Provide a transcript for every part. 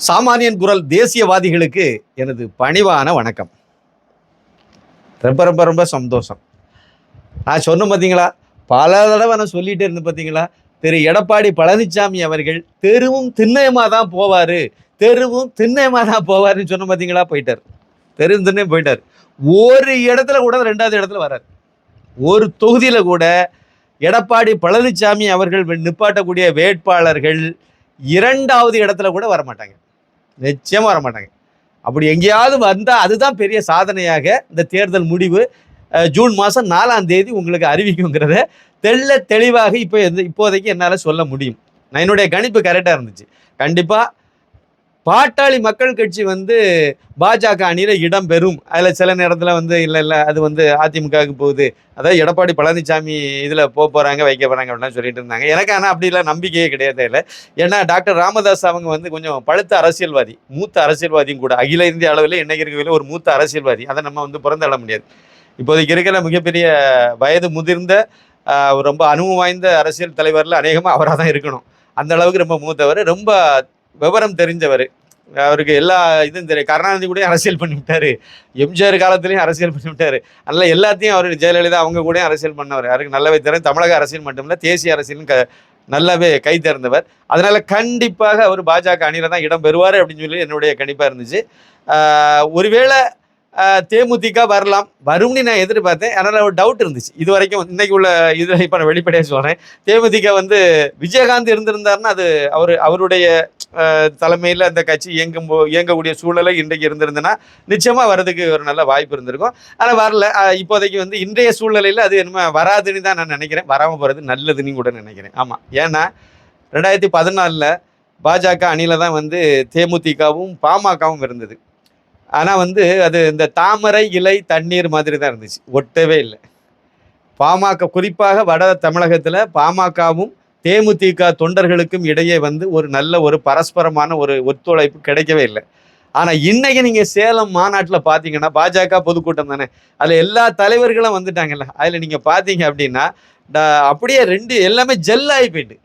சாமானியன் குரல் தேசியவாதிகளுக்கு எனது பணிவான வணக்கம். ரொம்ப ரொம்ப ரொம்ப சந்தோஷம். நான் சொன்ன பார்த்தீங்களா பல தடவை நான் சொல்லிட்டு இருந்தேன் பார்த்தீங்களா திரு எடப்பாடி பழனிசாமி அவர்கள் தெருவும் திண்ணயமாக தான் போவார். தெருவும் திண்ணயமாக தான் போவாருன்னு சொன்ன பார்த்தீங்களா போயிட்டார். தெருவும் திண்ணயம் போயிட்டார். ஒரு இடத்துல கூட ரெண்டாவது இடத்துல வரார். ஒரு தொகுதியில் கூட எடப்பாடி பழனிசாமி அவர்கள் நிப்பாட்டக்கூடிய வேட்பாளர்கள் இரண்டாவது இடத்துல கூட வரமாட்டாங்க. நிச்சயமாக வரமாட்டாங்க. அப்படி எங்கேயாவது வந்தால் அதுதான் பெரிய சாதனையாக இந்த தேர்தல் முடிவு. ஜூன் மாதம் நாலாம் தேதி உங்களுக்கு அறிவிக்குங்கிறத தெள்ள தெளிவாக இப்போ இப்போதைக்கு என்னால் சொல்ல முடியும். நான் என்னுடைய கணிப்பு கரெக்டாக இருந்துச்சு. கண்டிப்பாக பாட்டாளி மக்கள் கட்சி வந்து பாஜக அணியில் இடம் பெறும். அதில் சில நேரத்தில் வந்து இல்லை இல்லை அது வந்து அதிமுகவுக்கு போகுது. அதாவது எடப்பாடி பழனிசாமி இதில் போக போகிறாங்க வைக்க போகிறாங்க அப்படிலாம் சொல்லிட்டு இருந்தாங்க. எனக்கு ஆனால் அப்படிலாம் நம்பிக்கையே கிடையாது இல்லை. ஏன்னா டாக்டர் ராமதாஸ் அவங்க வந்து கொஞ்சம் பழுத்த அரசியல்வாதி மூத்த அரசியல்வாதியும் கூட அகில இந்திய அளவில் இன்னைக்கு இருக்கவில்லை ஒரு மூத்த அரசியல்வாதி. அதை நம்ம வந்து புறந்தள்ள முடியாது. இப்போதைக்கு இருக்கிற மிகப்பெரிய வயது முதிர்ந்த ரொம்ப அனுபவம் வாய்ந்த அரசியல் தலைவரில் அநேகமாக அவராக தான் இருக்கணும். அந்த அளவுக்கு ரொம்ப மூத்தவர். ரொம்ப விவரம் தெரிஞ்சவர். அவருக்கு எல்லா இதுவும் தெரியும். கருணாநிதி கூட அரசியல் பண்ணிவிட்டாரு. எம்ஜிஆர் காலத்துலேயும் அரசியல் பண்ணிவிட்டாரு. அதனால் எல்லாத்தையும் அவர் ஜெயலலிதா அவங்க கூட அரசியல் பண்ணவர். அவருக்கு நல்லாவே தெரியும். தமிழக அரசியல் மட்டுமில்ல தேசிய அரசியலும் க நல்லாவே கை தேர்ந்தவர் அதனால் கண்டிப்பாக அவர் பாஜக அணியில் தான் இடம் பெறுவார் அப்படின்னு சொல்லி என்னுடைய கணிப்பாக இருந்துச்சு. ஒருவேளை தேமுதிக வரலாம். வரும்னு நான் எதிர்பார்த்தேன். அதனால் ஒரு டவுட் இருந்துச்சு. இது வரைக்கும் இன்னைக்கு உள்ள இதில் இப்போ நான் வெளிப்படையாக சொல்கிறேன் தேமுதிக வந்து விஜயகாந்த் இருந்திருந்தாருன்னா அது அவர் அவருடைய தலைமையில் அந்த கட்சி இயங்கும் போ இயங்கக்கூடிய சூழலை இன்றைக்கு இருந்திருந்ததுன்னா நிச்சயமாக வர்றதுக்கு ஒரு நல்ல வாய்ப்பு இருந்திருக்கும். ஆனால் வரல. இப்போதைக்கு வந்து இன்றைய சூழ்நிலையில் அது என்ன வராதுன்னு தான் நான் நினைக்கிறேன். வராமல் போகிறது நல்லதுன்னு கூட நினைக்கிறேன். ஆமாம் ஏன்னா ரெண்டாயிரத்தி பதினாலில் பாஜக அணியில் தான் வந்து தேமுதிகவும் பாமகவும் இருந்தது. ஆனால் வந்து அது இந்த தாமரை இலை தண்ணீர் மாதிரி தான் இருந்துச்சு. ஒட்டவே இல்லை. பாமக குறிப்பாக வட தமிழகத்தில் பாமகவும் தேமுதிக தொண்டர்களுக்கும் இடையே வந்து ஒரு நல்ல ஒரு பரஸ்பரமான ஒரு ஒத்துழைப்பு கிடைக்கவே இல்லை. ஆனால் இன்னைக்கு நீங்கள் சேலம் மாநாட்டில் பார்த்தீங்கன்னா பாஜக பொதுக்கூட்டம் தானே? அதில் எல்லா தலைவர்களும் வந்துட்டாங்கல்ல. அதில் நீங்கள் பார்த்தீங்க அப்படின்னா ட- அப்படியே ரெண்டு எல்லாமே ஜெல்லாகி போயிட்டு.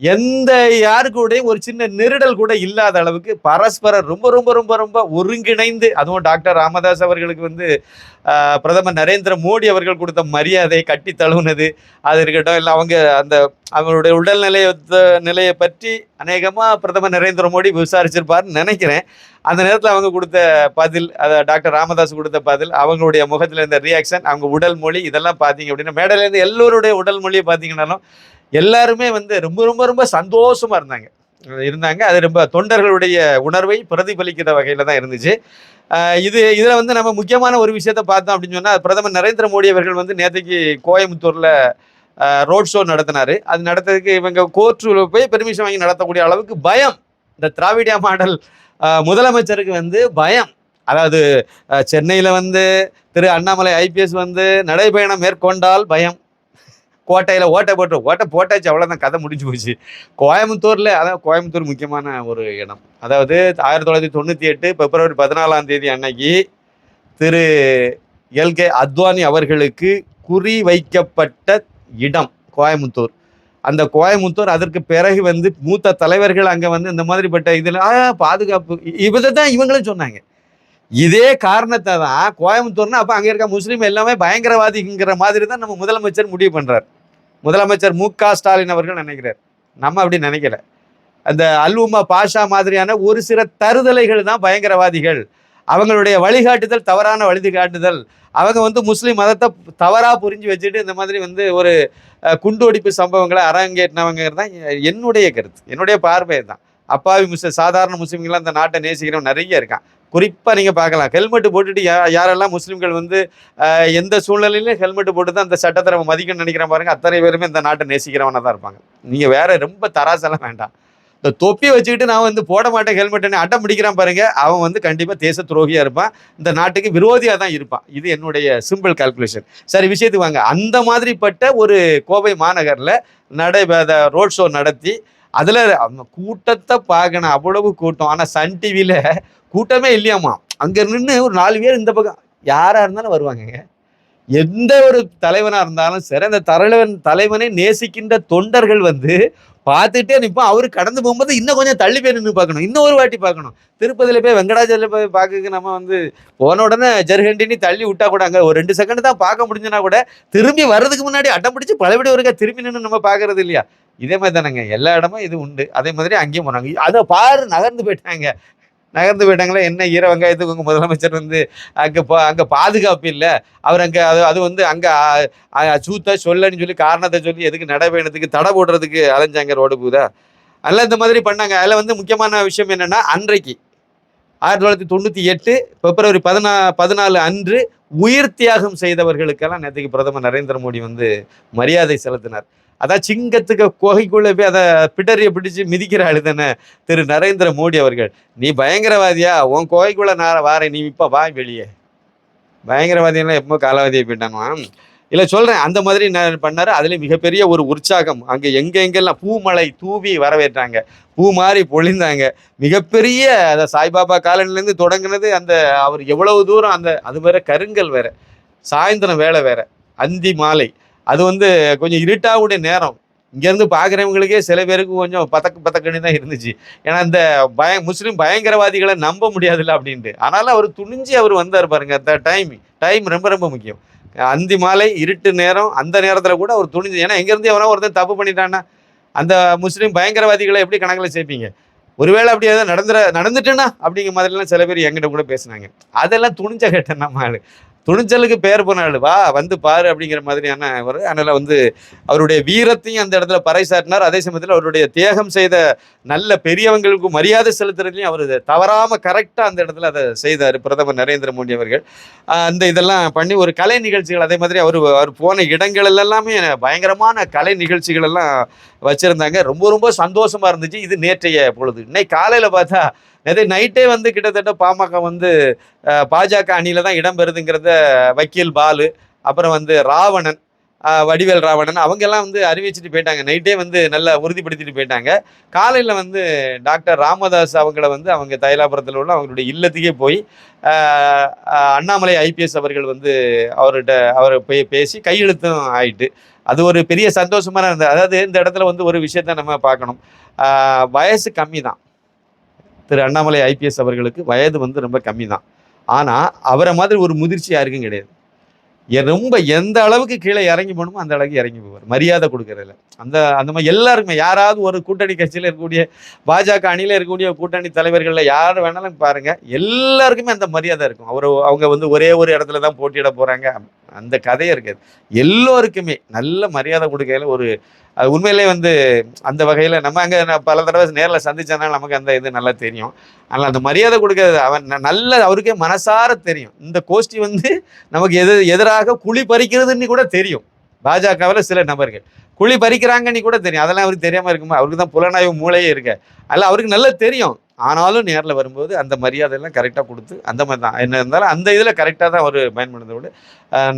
எந்த யாரு ஒரு சின்ன நெருடல் கூட இல்லாத அளவுக்கு பரஸ்பரம் ரொம்ப ரொம்ப ரொம்ப ரொம்ப ஒருங்கிணைந்து அதுவும் டாக்டர் ராமதாஸ் அவர்களுக்கு வந்து பிரதமர் நரேந்திர மோடி அவர்கள் கொடுத்த மரியாதை கட்டி தழுவுனது அது இருக்கட்டும் இல்லை அவங்க அந்த அவங்களுடைய உடல்நிலைய நிலையை பற்றி அநேகமாக பிரதமர் நரேந்திர மோடி விசாரிச்சிருப்பார்னு நினைக்கிறேன். அந்த நேரத்தில் அவங்க கொடுத்த பதில் அதை டாக்டர் ராமதாஸ் கொடுத்த பதில் அவங்களுடைய முகத்தில் இருந்த ரியாக்ஷன் அவங்க உடல் மொழி இதெல்லாம் பார்த்தீங்க அப்படின்னா மேடையிலேருந்து எல்லோருடைய உடல் மொழியை பார்த்தீங்கன்னாலும் எல்லாருமே வந்து ரொம்ப ரொம்ப ரொம்ப சந்தோஷமா இருந்தாங்க. இருந்தாங்க. அது ரொம்ப தொண்டர்களுடைய உணர்வை பிரதிபலிக்கிற வகையில் தான் இருந்துச்சு. இது இதில் வந்து நம்ம முக்கியமான ஒரு விஷயத்த பார்த்தோம் அப்படின்னு சொன்னால் பிரதமர் நரேந்திர மோடி அவர்கள் வந்து நேற்றுக்கு கோயம்புத்தூரில் ரோட் ஷோ நடத்தினார். அது நடத்துறதுக்கு இவங்க கோர்ட்டில் போய் பெர்மிஷன் வாங்கி நடத்தக்கூடிய அளவுக்கு பயம். இந்த திராவிடியா மாடல் முதலமைச்சருக்கு வந்து பயம். அதாவது சென்னையில் வந்து திரு அண்ணாமலை ஐபிஎஸ் வந்து நடைபயணம் மேற்கொண்டால் பயம். கோட்டையில் ஓட்டை போட்டு ஓட்டை போட்டாச்சு அவ்வளோதான் கதை முடிஞ்சு போச்சு. கோயம்புத்தூரில் அதான் கோயம்புத்தூர் முக்கியமான ஒரு இடம். அதாவது ஆயிரத்தி தொள்ளாயிரத்தி தொண்ணூற்றி எட்டு பிப்ரவரி பதினாலாம் தேதி அன்னைக்கு திரு எல்கே அத்வானி அவர்களுக்கு குறி வைக்கப்பட்ட இடம் கோயம்புத்தூர். அந்த கோயம்புத்தூர் அதற்கு பிறகு வந்து மூத்த தலைவர்கள் அங்கே வந்து இந்த மாதிரிப்பட்ட இதில் பாதுகாப்பு இதை தான் இவங்களும் சொன்னாங்க. இதே காரணத்தை தான் கோயம்புத்தூர்னா அப்போ அங்கே இருக்க முஸ்லீம் எல்லாமே பயங்கரவாதிங்கிற மாதிரி தான் நம்ம முதலமைச்சர் முடிவு பண்ணுறார் முதலமைச்சர் மு க ஸ்டாலின் அவர்கள் நினைக்கிறார். நம்ம அப்படி நினைக்கல. அந்த அல்வுமா பாஷா மாதிரியான ஒரு சில தருதலைகள் தான் பயங்கரவாதிகள். அவங்களுடைய வழிகாட்டுதல் தவறான வழிகாட்டுதல். அவங்க வந்து முஸ்லீம் மதத்தை தவறாக புரிஞ்சு வச்சுட்டு இந்த மாதிரி வந்து ஒரு குண்டு குண்டுவெடிப்பு சம்பவங்களை அரங்கேற்றினவங்க தான் என்னுடைய கருத்து. என்னுடைய பார்வை தான் அப்பாவி முஸ்லீம் சாதாரண முஸ்லீம்கள்லாம் அந்த நாட்டை நேசிக்கிறவங்க நிறைய இருக்கான். குறிப்பாக நீங்கள் பார்க்கலாம். ஹெல்மெட் போட்டுட்டு யா யாரெல்லாம் முஸ்லீம்கள் வந்து எந்த சூழ்நிலையிலும் ஹெல்மெட் போட்டு தான் அந்த சட்டத்தை நம்ம மதிக்கணும்னு நினைக்கிற பாருங்க. அத்தனை பேருமே இந்த நாட்டை நேசிக்கிறவனாக தான் இருப்பாங்க. நீங்கள் வேற ரொம்ப தராசெல்லாம் வேண்டாம். இந்த தொப்பி வச்சுக்கிட்டு நான் வந்து போட மாட்டேன் ஹெல்மெட்டுன்னு அட்டம் பிடிக்கிறான் பாருங்க. அவன் வந்து கண்டிப்பாக தேச துரோகியாக இருப்பான். இந்த நாட்டுக்கு விரோதியாக தான் இருப்பான். இது என்னுடைய சிம்பிள் கால்குலேஷன் சரி விஷயத்துக்கு வாங்க. அந்த மாதிரிப்பட்ட ஒரு கோவை மாநகரில் நடை ரோட் ஷோ நடத்தி அதில் கூட்டத்தை பார்க்கணும். அவ்வளவு கூட்டம். ஆனால் சன் டிவியில் கூட்டமே இல்லையாம்மா அங்கே நின்று ஒரு நாலு பேர் இந்த பக்கம். யாராக இருந்தாலும் வருவாங்கங்க. எந்த ஒரு தலைவனாக இருந்தாலும் சரி அந்த தலைவன் தலைவனை நேசிக்கின்ற தொண்டர்கள் வந்து பார்த்துட்டே நிற்போம் அவர் கடந்து போகும்போது இன்னும் கொஞ்சம் தள்ளி போய் நின்று பார்க்கணும். இன்னும் ஒரு வாட்டி பார்க்கணும். திருப்பதியில் போய் வெங்கடாச்சல போய் பார்க்க நம்ம வந்து போன உடனே ஜெர்கண்டினி தள்ளி விட்டா கூட அங்கே ஒரு ரெண்டு செகண்ட் தான் பார்க்க முடிஞ்சுனா கூட திரும்பி வர்றதுக்கு முன்னாடி அடம் பிடிச்சி பழபடி ஒருக்கா திரும்பி நின்று நம்ம பார்க்கறது இல்லையா? இதே மாதிரி தானேங்க. எல்லா இடமும் இது உண்டு. அதே மாதிரி அங்கேயும் போனாங்க. அதை பாரு நகர்ந்து போயிட்டாங்க. நகர்ந்து போயிட்டாங்களே? என்ன ஈர வெங்காயத்துக்கு உங்கள் முதலமைச்சர் வந்து அங்கே பா- அங்கே பாதுகாப்பு இல்லை. அவர் அங்கே அது அது வந்து அங்கே சூத்தா சொல்லன்னு சொல்லி காரணத்தை சொல்லி எதுக்கு நடைபயணத்துக்கு தடை போடுறதுக்கு அலைஞ்சாங்க ரோடு பூதா அதெல்லாம் இந்த மாதிரி பண்ணாங்க. அதில் வந்து முக்கியமான விஷயம் என்னென்னா அன்றைக்கு ஆயிரத்தி தொள்ளாயிரத்தி தொண்ணூற்றி எட்டு பிப்ரவரி பதினா பதினாலு அன்று உயிர் தியாகம் செய்தவர்களுக்கெல்லாம் நேற்றுக்கு பிரதமர் நரேந்திர மோடி வந்து மரியாதை செலுத்தினார். அதான் சிங்கத்துக்கு குகைக்குள்ளே போய் அதை பிடரிய பிடிச்சு மிதிக்கிற ஆளு தானே திரு நரேந்திர மோடி அவர்கள். நீ பயங்கரவாதியா? உன் குகைக்குள்ளே நான் வாரேன் நீ இப்போ வா வெளியே. பயங்கரவாதியெல்லாம் எப்போ காலாவதியை போயிட்டானுவா இல்லை சொல்கிறேன் அந்த மாதிரி நான் பண்ணார்? அதுலேயும் மிகப்பெரிய ஒரு உற்சாகம். அங்கே எங்கெங்கெல்லாம் பூமலை தூவி வரவேற்றாங்க பூ மாதிரி பொழிந்தாங்க. மிகப்பெரிய அந்த சாய்பாபா காலனிலேருந்து தொடங்கினது அந்த அவர் எவ்வளவு தூரம் அந்த அது வேற கருங்கல் வேற. சாயந்தரம் வேலை வேற. அந்தி மாலை. அது வந்து கொஞ்சம் இருட்டாகக்கூடிய நேரம். இங்கேருந்து பார்க்குறவங்களுக்கே சில பேருக்கு கொஞ்சம் பதக்கு பதக்குன்னு தான் இருந்துச்சு. ஏன்னா இந்த பய முஸ்லீம் பயங்கரவாதிகளை நம்ப முடியாதுல்ல அப்படின்ட்டு. ஆனாலும் அவர் துணிஞ்சு அவர் வந்தார் பாருங்க அந்த டைம் டைம் ரொம்ப ரொம்ப முக்கியம். அந்தி மாலை இருட்டு நேரம் அந்த நேரத்தில் கூட அவர் துணிஞ்சு ஏன்னா எங்கேருந்து எவனோ ஒருத்தன் தப்பு பண்ணிட்டான்னா அந்த முஸ்லீம் பயங்கரவாதிகளை எப்படி கணக்கில் சேர்ப்பீங்க ஒருவேளை அப்படி ஏதாவது நடந்துட நடந்துட்டேன்னா அப்படிங்கிற மாதிரிலாம் சில பேர் எங்கிட்ட கூட பேசுனாங்க. அதெல்லாம் துணிஞ்ச கேட்டேன் நம்ம துணிச்சலுக்கு பேர் போனாள் வா வந்து பாரு அப்படிங்கிற மாதிரியான ஒரு அதனால் வந்து அவருடைய வீரத்தையும் அந்த இடத்துல பறைசாட்டினார் அதே சமயத்தில் அவருடைய தியாகம் செய்த நல்ல பெரியவங்களுக்கு மரியாதை செலுத்துறதுலையும் அவர் தவறாம கரெக்டாக அந்த இடத்துல அதை செய்தார். பிரதமர் நரேந்திர மோடி அவர்கள். அந்த இதெல்லாம் பண்ணி ஒரு கலை நிகழ்ச்சிகள் அதே மாதிரி அவர் அவர் போன இடங்கள் எல்லாமே பயங்கரமான கலை நிகழ்ச்சிகள் எல்லாம் வச்சுருந்தாங்க. ரொம்ப ரொம்ப சந்தோஷமாக இருந்துச்சு. இது நேற்றைய பொழுது. இன்னைக்கு காலையில் பார்த்தா நேற்று நைட்டே வந்து கிட்டத்தட்ட பாமக வந்து பாஜக அணியில் தான் இடம் பெறுதுங்கிறத வக்கீல் பாலு அப்புறம் வந்து ராவணன் வடிவேல் ராவணன் அவங்கெல்லாம் வந்து அறிவிச்சிட்டு போயிட்டாங்க. நைட்டே வந்து நல்லா உறுதிப்படுத்திட்டு போயிட்டாங்க. காலையில் வந்து டாக்டர் ராமதாஸ் அவங்கள வந்து அவங்க தைலாபுரத்தில் உள்ள அவங்களுடைய இல்லத்துக்கே போய் அண்ணாமலை ஐபிஎஸ் அவர்கள் வந்து அவர்கிட்ட அவரை போய் பேசி கையெழுத்தும் ஆயிட்டு அது ஒரு பெரிய சந்தோஷமான இருந்தது அதாவது இந்த இடத்துல வந்து ஒரு விஷயத்த நம்ம பார்க்கணும். ஆஹ் வயசு கம்மி தான் திரு அண்ணாமலை ஐபிஎஸ் அவர்களுக்கு வயது வந்து ரொம்ப கம்மி தான் ஆனால் அவரை மாதிரி ஒரு முதிர்ச்சி யாருக்கும் கிடையாது. ரொம்ப எந்த அளவுக்கு கீழே இறங்கி போகணுமோ அந்த அளவுக்கு இறங்கி போவார். மரியாதை கொடுக்கறதில்ல அந்த அந்த மாதிரி எல்லாருக்குமே யாராவது ஒரு கூட்டணி கட்சியில் இருக்கக்கூடிய பாஜக அணியில் இருக்கக்கூடிய கூட்டணி தலைவர்களில் யார் வேணாலும் பாருங்கள் எல்லாருக்குமே அந்த மரியாதை இருக்கும். அவர் அவங்க வந்து ஒரே ஒரு இடத்துல தான் போட்டியிட போகிறாங்க அந்த கதையே இருக்காது. எல்லோருக்குமே நல்ல மரியாதை கொடுக்கையில ஒரு அது உண்மையிலே வந்து அந்த வகையில் நம்ம அங்கே பல தடவை நேரில் சந்திச்சனால நமக்கு அந்த இது நல்லா தெரியும். அதனால் அந்த மரியாதை கொடுக்கறது அவன் நல்ல அவருக்கே மனசார தெரியும். இந்த கோஷ்டி வந்து நமக்கு எது எதிராக குழி பறிக்கிறதுன்னு கூட தெரியும். பாஜகவில் சில நபர்கள். குழி பறிக்கிறாங்கன்னு கூட தெரியும். அதெல்லாம் அவருக்கு தெரியாமல் இருக்குமா? அவருக்கு தான் புலனாய்வு மூளையே இருக்கு. அதில் அவருக்கு நல்லா தெரியும். ஆனாலும் நேரில் வரும்போது அந்த மரியாதையெல்லாம் கரெக்டாக கொடுத்து அந்த மாதிரி தான். என்ன இருந்தாலும் அந்த இதில் கரெக்டாக தான் அவர் பயன்படுத்தோடு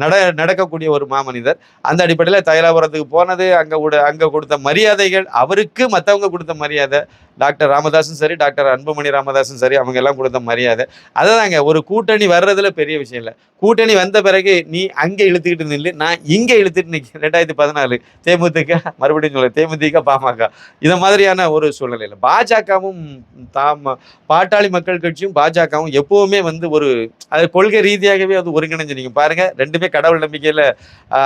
நட நடக்கக்கூடிய ஒரு மாமனிதர். அந்த அடிப்படையில் தைலாபுரத்துக்கு போனது அங்கே கூட அங்கே கொடுத்த மரியாதைகள் அவருக்கு மற்றவங்க கொடுத்த மரியாதை டாக்டர் ராமதாஸும் சரி டாக்டர் அன்புமணி ராமதாஸும் சரி அவங்க எல்லாம் கொடுத்த மரியாதை. அதுதாங்க ஒரு கூட்டணி வர்றதுல பெரிய விஷயம் இல்லை. கூட்டணி வந்த பிறகு நீ அங்கே இழுத்துக்கிட்டு நில்லு நான் இங்கே இழுத்துட்டு நிற்க ரெண்டாயிரத்தி பதினாலு தேமுதிக மறுபடியும் சொல்ல தேமுதிக பாமக. இதை மாதிரியான ஒரு சூழ்நிலையில். பாஜகவும் ஆமாம் பாட்டாளி மக்கள் கட்சியும் பாஜகவும் எப்பவுமே வந்து ஒரு அது கொள்கை ரீதியாகவே அது ஒருங்கிணைஞ்சு நீங்க பாருங்க ரெண்டுமே கடவுள் நம்பிக்கையில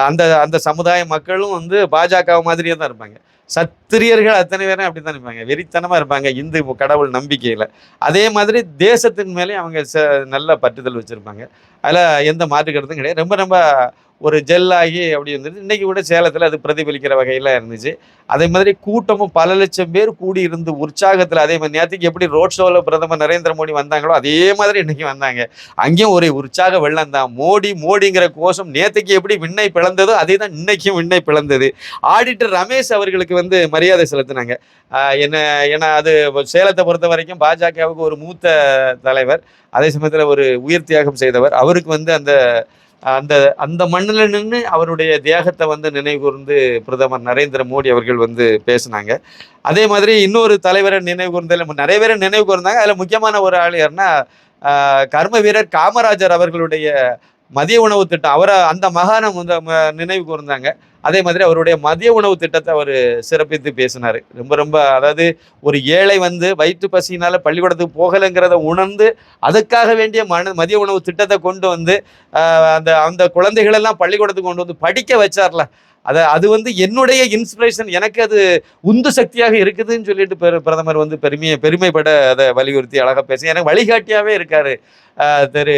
அந்த அந்த சமுதாய மக்களும் வந்து பாஜக மாதிரியே தான் இருப்பாங்க. சத்திரியர்கள் அத்தனை பேரும் அப்படி தான் இருப்பாங்க. வெறித்தனமாக இருப்பாங்க இந்து கடவுள் நம்பிக்கையில். அதே மாதிரி தேசத்தின் மேலே அவங்க ச நல்ல பற்றுதல் வச்சுருப்பாங்க. அதில் எந்த மாற்று கருத்தும் கிடையாது. ரொம்ப ரொம்ப ஒரு ஜெல்லாகி அப்படி இருந்தது. இன்னைக்கு கூட சேலத்தில் அது பிரதிபலிக்கிற வகையில் இருந்துச்சு. அதே மாதிரி கூட்டமும் பல லட்சம் பேர் கூடி இருந்து உற்சாகத்தில் அதே மாதிரி நேற்றுக்கு எப்படி ரோட் ஷோவில் பிரதமர் நரேந்திர மோடி வந்தாங்களோ அதே மாதிரி இன்னைக்கு வந்தாங்க. அங்கேயும் ஒரு உற்சாக வெள்ளம் தான். மோடி மோடிங்கிற கோஷம் நேற்றுக்கு எப்படி விண்ணை பிளந்ததோ அதே தான் இன்னைக்கும் விண்ணை பிளந்தது. ஆடிட்டர் ரமேஷ் அவர்களுக்கு வந்து மரியாதை செலுத்தினாங்க. என்ன ஏன்னா அது சேலத்தை பொறுத்த வரைக்கும் பாஜகவுக்கு ஒரு மூத்த தலைவர். அதே சமயத்தில் ஒரு உயிர் தியாகம் செய்தவர். அவருக்கு வந்து அந்த அந்த அந்த மண்ணில் நின்று அவருடைய தியாகத்தை வந்து நினைவுகூர்ந்து பிரதமர் நரேந்திர மோடி அவர்கள் வந்து பேசினாங்க. அதே மாதிரி இன்னொரு தலைவரை நினைவுகூர்ந்ததில் நிறைய பேரை நினைவு கூர்ந்தாங்க அதில் முக்கியமான ஒரு ஆள் யாருன்னா ஆஹ் கர்ம வீரர் காமராஜர் அவர்களுடைய மதிய உணவு திட்டம் அவரை அந்த மகாணம் வந்து நினைவு கூர்ந்தாங்க. அதே மாதிரி அவருடைய மதிய உணவு திட்டத்தை அவர் சிறப்பித்து பேசினார். ரொம்ப ரொம்ப அதாவது ஒரு ஏழை வந்து வயிற்று பசியினால் பள்ளிக்கூடத்துக்கு போகலைங்கிறத உணர்ந்து அதுக்காக வேண்டிய மன மதிய உணவு திட்டத்தை கொண்டு வந்து அந்த அந்த குழந்தைகளெல்லாம் பள்ளிக்கூடத்துக்கு கொண்டு வந்து படிக்க வச்சார்ல. அதை அது வந்து என்னுடைய இன்ஸ்பிரேஷன் எனக்கு அது உந்து சக்தியாக இருக்குதுன்னு சொல்லிட்டு பிரதமர் வந்து பெருமையை பெருமைப்பட அதை வலியுறுத்தி அழகாக பேசி எனக்கு வழிகாட்டியாகவே இருக்காரு. திரு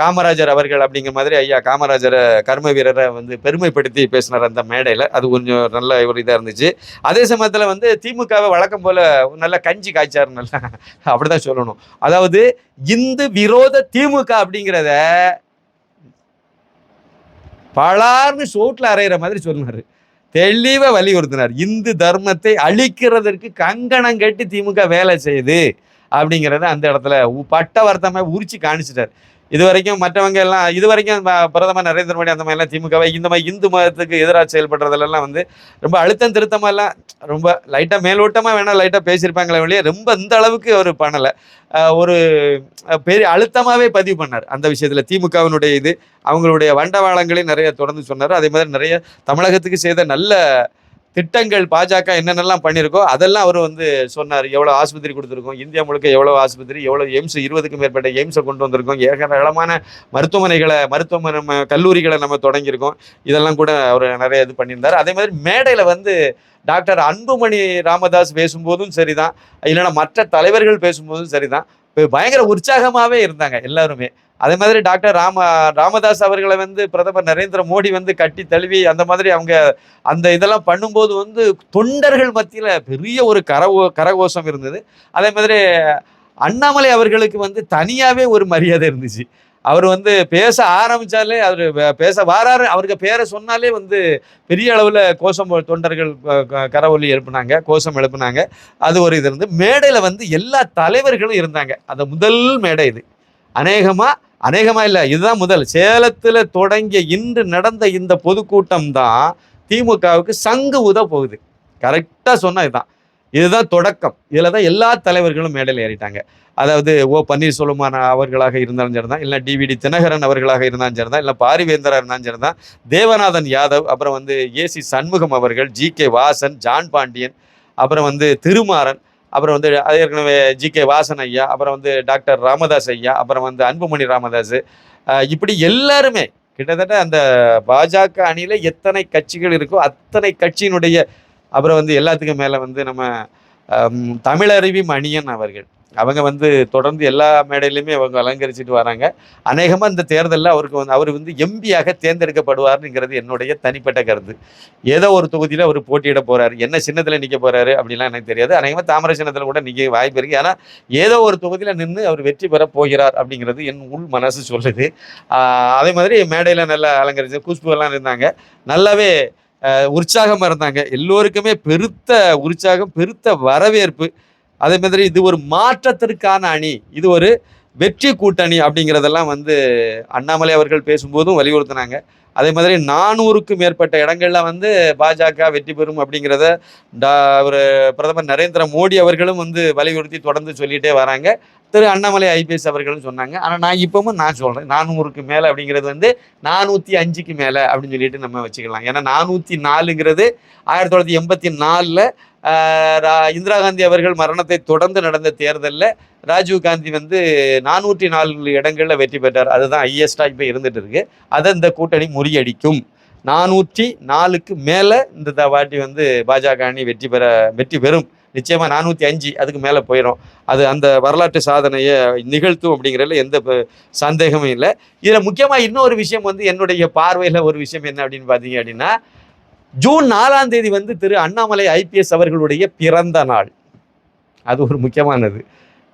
காமராஜர் அவர்கள் அப்படிங்கிற மாதிரி ஐயா காமராஜரை கர்ம வீரரை வந்து பெருமைப்படுத்தி பேசினார் அந்த மேடையில். அது கொஞ்சம் நல்ல ஒரு இதாக இருந்துச்சு. அதே சமயத்தில் வந்து திமுகவை வழக்கம் போல் நல்ல கஞ்சி காய்ச்சார் நல்லா. அப்படிதான் சொல்லணும். அதாவது இந்து விரோத திமுக அப்படிங்கிறத பலார்னு சோட்டில் அரைகிற மாதிரி சொன்னார். தெளிவாக வலியுறுத்தினார் இந்து தர்மத்தை அழிக்கிறதற்கு கங்கணம் கட்டி திமுக வேலை செய்யுது அப்படிங்கிறத அந்த இடத்துல பட்ட வருத்தமாக உரிச்சு காணிச்சிட்டார். இது வரைக்கும் மற்றவங்க எல்லாம் இது வரைக்கும் பிரதமர் நரேந்திர மோடி அந்த மாதிரிலாம் திமுகவை இந்த மாதிரி இந்து மதத்துக்கு எதிராக செயல்படுறதுலலாம் வந்து ரொம்ப அழுத்தம் திருத்தமா எல்லாம் ரொம்ப லைட்டாக மேலோட்டமாக வேணால் லைட்டாக பேசியிருப்பாங்களே வழியே ரொம்ப இந்த அளவுக்கு அவர் பண்ணலை. ஒரு பெரிய அழுத்தமாகவே பதிவு பண்ணார். அந்த விஷயத்தில் திமுகவினுடைய இது அவங்களுடைய வண்டவாளங்களையும் நிறைய தொடர்ந்து சொன்னார். அதே மாதிரி நிறைய தமிழகத்துக்கு செய்த நல்ல திட்டங்கள் பாஜக என்னென்னலாம் பண்ணியிருக்கோ அதெல்லாம் அவர் வந்து சொன்னார். எவ்வளோ ஆஸ்பத்திரி கொடுத்துருக்கோம் இந்தியா முழுக்க எவ்வளோ ஆஸ்பத்திரி எவ்வளோ எய்ம்ஸ் இருபதுக்கும் மேற்பட்ட எய்ம்ஸை கொண்டு வந்திருக்கோம். ஏராளமான மருத்துவமனைகளை மருத்துவமனை நம்ம கல்லூரிகளை நம்ம தொடங்கியிருக்கோம். இதெல்லாம் கூட அவர் நிறைய இது பண்ணியிருந்தார். அதே மாதிரி மேடையில் வந்து டாக்டர் அன்புமணி ராமதாஸ் பேசும்போதும் சரிதான். இல்லைன்னா மற்ற தலைவர்கள் பேசும்போதும் சரிதான். பயங்கர உற்சாகமாகவே இருந்தாங்க எல்லாருமே. அதே மாதிரி டாக்டர் ராம ராமதாஸ் அவர்களை வந்து பிரதமர் நரேந்திர மோடி வந்து கட்டி தழுவி அந்த மாதிரி அவங்க அந்த இதெல்லாம் பண்ணும்போது வந்து தொண்டர்கள் மத்தியில் பெரிய ஒரு கரகோ கரகோஷம் இருந்தது. அதே மாதிரி அண்ணாமலை அவர்களுக்கு வந்து தனியாகவே ஒரு மரியாதை இருந்துச்சு. அவர் வந்து பேச ஆரம்பிச்சாலே அவர் பேச வாராரு. அவருக்கு பேரை சொன்னாலே வந்து பெரிய அளவில் கோஷம் தொண்டர்கள் கரவொலி எழுப்புனாங்க கோஷம் எழுப்புனாங்க. அது ஒரு இது இருந்து மேடையில் வந்து எல்லா தலைவர்களும் இருந்தாங்க. அந்த முதல் மேடை இது. அநேகமாக அநேகமா இல்லை இதுதான் முதல். சேலத்தில் தொடங்கிய இன்று நடந்த இந்த பொதுக்கூட்டம் தான் திமுகவுக்கு சங்கு உத போகுது. கரெக்டாக சொன்னால் இதுதான். இதுதான் தொடக்கம். இதில் தான் எல்லா தலைவர்களும் மேடையில் ஏறிட்டாங்க. அதாவது ஓ பன்னீர்செல்வமான அவர்களாக இருந்தாலும் சரிதான். இல்லை டிவிடி தினகரன் அவர்களாக இருந்தாலும் சரிதான். இல்லை பாரிவேந்தரா இருந்தாலும் சரிதான். தேவநாதன் யாதவ் அப்புறம் வந்து ஏசி சண்முகம் அவர்கள் G K Vasan John Pandian அப்புறம் வந்து திருமாறன் அப்புறம் வந்து அது ஏற்கனவே ஜி கே வாசன் ஐயா அப்புறம் வந்து டாக்டர் ராமதாஸ் ஐயா அப்புறம் வந்து அன்புமணி ராமதாஸ். இப்படி எல்லாருமே கிட்டத்தட்ட அந்த பாஜக அணியில் எத்தனை கட்சிகள் இருக்கோ அத்தனை கட்சியினுடைய அப்புறம் வந்து எல்லாத்துக்கும் மேலே வந்து நம்ம தமிழருவி மணியன் அவர்கள். அவங்க வந்து தொடர்ந்து எல்லா மேடையிலையுமே அவங்க அலங்கரிச்சிட்டு வராங்க. அநேகமாக இந்த தேர்தலில் அவருக்கு வந்து அவர் வந்து எம்பியாக தேர்ந்தெடுக்கப்படுவார்னுங்கிறது என்னுடைய தனிப்பட்ட கருத்து. ஏதோ ஒரு தொகுதியில் அவர் போட்டியிட போகிறாரு என்ன சின்னத்தில் நிற்க போறாரு அப்படிலாம் எனக்கு தெரியாது. அநேகமாக தாமரை சின்னத்தில் கூட நிற்க வாய்ப்பு இருக்குது ஆனால் ஏதோ ஒரு தொகுதியில் நின்று அவர் வெற்றி பெற போகிறார் அப்படிங்கிறது என் உள் மனசு சொல்லுது. அதே மாதிரி மேடையில் நல்லா அலங்கரிச்சு குஷ்புகள்லாம் இருந்தாங்க. நல்லாவே உற்சாகமாக இருந்தாங்க. எல்லோருக்குமே பெருத்த உற்சாகம் பெருத்த வரவேற்பு. அதே மாதிரி இது ஒரு மாற்றத்திற்கான அணி. இது ஒரு வெற்றி கூட்டணி அப்படிங்கிறதெல்லாம் வந்து அண்ணாமலை அவர்கள் பேசும்போதும் வலியுறுத்தினாங்க. அதே மாதிரி நானூறுக்கும் மேற்பட்ட இடங்களில் வந்து பாஜக வெற்றி பெறும் அப்படிங்கிறத டா ஒரு பிரதமர் நரேந்திர மோடி அவர்களும் வந்து வலியுறுத்தி தொடர்ந்து சொல்லிகிட்டே வராங்க. திரு அண்ணாமலை ஐபிஎஸ் அவர்களும் சொன்னாங்க. ஆனால் நான் இப்பவும் நான் சொல்கிறேன் நானூறுக்கு மேலே அப்படிங்கிறது வந்து நானூற்றி அஞ்சுக்கு மேலே அப்படின்னு சொல்லிட்டு நம்ம வச்சுக்கலாம். ஏன்னா நானூற்றி நாலுங்கிறது ஆயிரத்தி தொள்ளாயிரத்தி எண்பத்தி நாலில் இந்திரா காந்தி அவர்கள் மரணத்தை தொடர்ந்து நடந்த தேர்தலில் ராஜீவ் காந்தி வந்து நானூற்றி நாலு இடங்களில் வெற்றி பெற்றார். அதுதான் ஹையஸ்டாக இப்போ இருந்துகிட்டு இருக்கு. அதை இந்த கூட்டணி முறியடிக்கும். நானூற்றி நாலுக்கு மேலே இந்த த- வாட்டி வந்து பாஜக அணி வெற்றி பெற வெற்றி பெறும். நிச்சயமாக நானூற்றி அஞ்சு அதுக்கு மேலே போயிடும் அது அந்த வரலாற்று சாதனையை நிகழ்த்தும் அப்படிங்கிறதுல எந்த சந்தேகமும் இல்லை. இதில் முக்கியமாக இன்னொரு விஷயம் வந்து என்னுடைய பார்வையில் ஒரு விஷயம் என்ன அப்படின்னு பார்த்தீங்க அப்படின்னா ஜூன் நாலாம் தேதி வந்து திரு அண்ணாமலை ஐபிஎஸ் அவர்களுடைய பிறந்த நாள். அது ஒரு முக்கியமானது.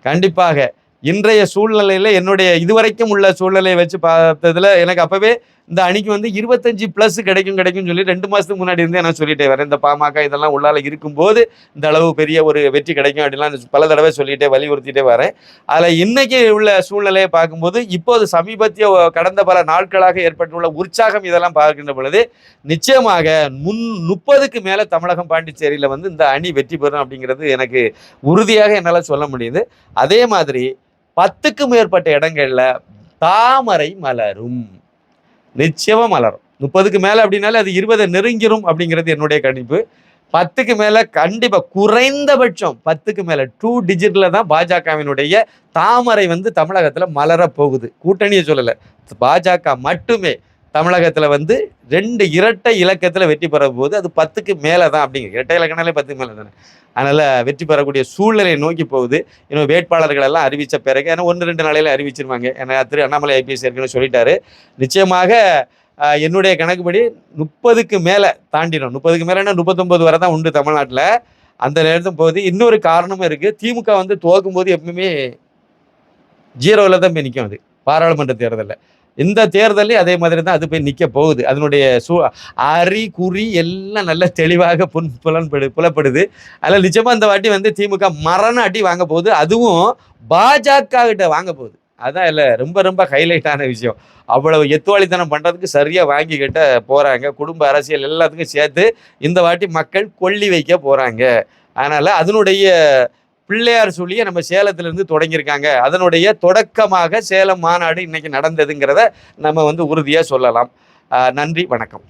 கண்டிப்பாக இன்றைய சூழ்நிலையில் என்னுடைய இதுவரைக்கும் உள்ள சூழ்நிலையை வச்சு பார்த்ததுல எனக்கு அப்போவே இந்த அணிக்கு வந்து இருபத்தஞ்சு ப்ளஸ் கிடைக்கும் கிடைக்கும் சொல்லி ரெண்டு மாதத்துக்கு முன்னாடி இருந்தே நான் சொல்லிட்டே வரேன். இந்த பாமக இதெல்லாம் உள்ளால இருக்கும்போது இந்த அளவு பெரிய ஒரு வெற்றி கிடைக்கும் அப்படிலாம் பல தடவை சொல்லிட்டே வலியுறுத்திட்டே வரேன். அதில் இன்றைக்கி உள்ள சூழ்நிலையை பார்க்கும்போது இப்போது சமீபத்திய கடந்த பல நாட்களாக ஏற்பட்டுள்ள உற்சாகம் இதெல்லாம் பார்க்கின்ற பொழுது நிச்சயமாக முன் முப்பதுக்கு மேலே தமிழகம் பாண்டிச்சேரியில் வந்து இந்த அணி வெற்றி பெறும் அப்படிங்கிறது எனக்கு உறுதியாக என்னால் சொல்ல முடியுது. அதே மாதிரி பத்துக்கும் மேற்பட்ட இடங்களில் தாமரை மலரும். நிச்சயமாக மலரும். முப்பதுக்கு மேலே அப்படின்னாலே அது இருபதை நெருங்கிரும் அப்படிங்கிறது என்னுடைய கணிப்பு. பத்துக்கு மேலே கண்டிப்பாக குறைந்தபட்சம் பத்துக்கு மேலே டூ டிஜிட்டில் தான் பாஜகவினுடைய தாமரை வந்து தமிழகத்தில் மலர போகுது. கூட்டணியை சொல்லலை. பாஜக மட்டுமே தமிழகத்தில் வந்து ரெண்டு இரட்டை இலக்கத்தில் வெற்றி பெற போகுது. அது பத்துக்கு மேலே தான் அப்படிங்க. இரட்டை இலக்கணாலே பத்துக்கு மேலே தானே. அதனால் வெற்றி பெறக்கூடிய சூழ்நிலையை நோக்கி போகுது. இன்னும் வேட்பாளர்கள் எல்லாம் அறிவித்த பிறகு ஏன்னா ஒன்று ரெண்டு நாளையில் அறிவிச்சிருவாங்க. ஏன்னா திரு அண்ணாமலை ஐபிஎஸ் ஏற்கனவே சொல்லிட்டாரு. நிச்சயமாக என்னுடைய கணக்குப்படி முப்பதுக்கு மேலே தாண்டிடும் முப்பதுக்கு மேலேன்னா முப்பத்தொம்பது வரை தான் உண்டு தமிழ்நாட்டில். அந்த நேரத்தும் போகுது. இன்னொரு காரணமும் இருக்குது திமுக வந்து துவக்கும் போது எப்பவுமே ஜீரோவில் தான் போய் நிற்கும் அது. பாராளுமன்ற தேர்தலில். இந்த தேர்தலையும் அதே மாதிரி தான் அது போய் நிற்க போகுது. அதனுடைய சூ அறி குறி எல்லாம் நல்ல தெளிவாக புன் புலன்படு புலப்படுது. அதில் நிச்சயமாக இந்த வாட்டி வந்து திமுக மரண அடி வாங்க போகுது. அதுவும் பாஜக கிட்ட வாங்க போகுது. அதான் இல்லை ரொம்ப ரொம்ப ஹைலைட்டான விஷயம். அவ்வளவு எத்துவாளித்தனம் பண்ணுறதுக்கு சரியாக வாங்கிக்கிட்ட போகிறாங்க குடும்ப அரசியல் எல்லாத்துக்கும் சேர்த்து இந்த வாட்டி மக்கள் கொள்ளி வைக்க போகிறாங்க அதனால் அதனுடைய பிள்ளையார் சொல்லியை நம்ம சேலத்திலிருந்து தொடங்கியிருக்காங்க. அதனுடைய தொடக்கமாக சேலம் மாநாடு இன்னைக்கு நடந்ததுங்கிறத நம்ம வந்து உறுதியாக சொல்லலாம். நன்றி வணக்கம்.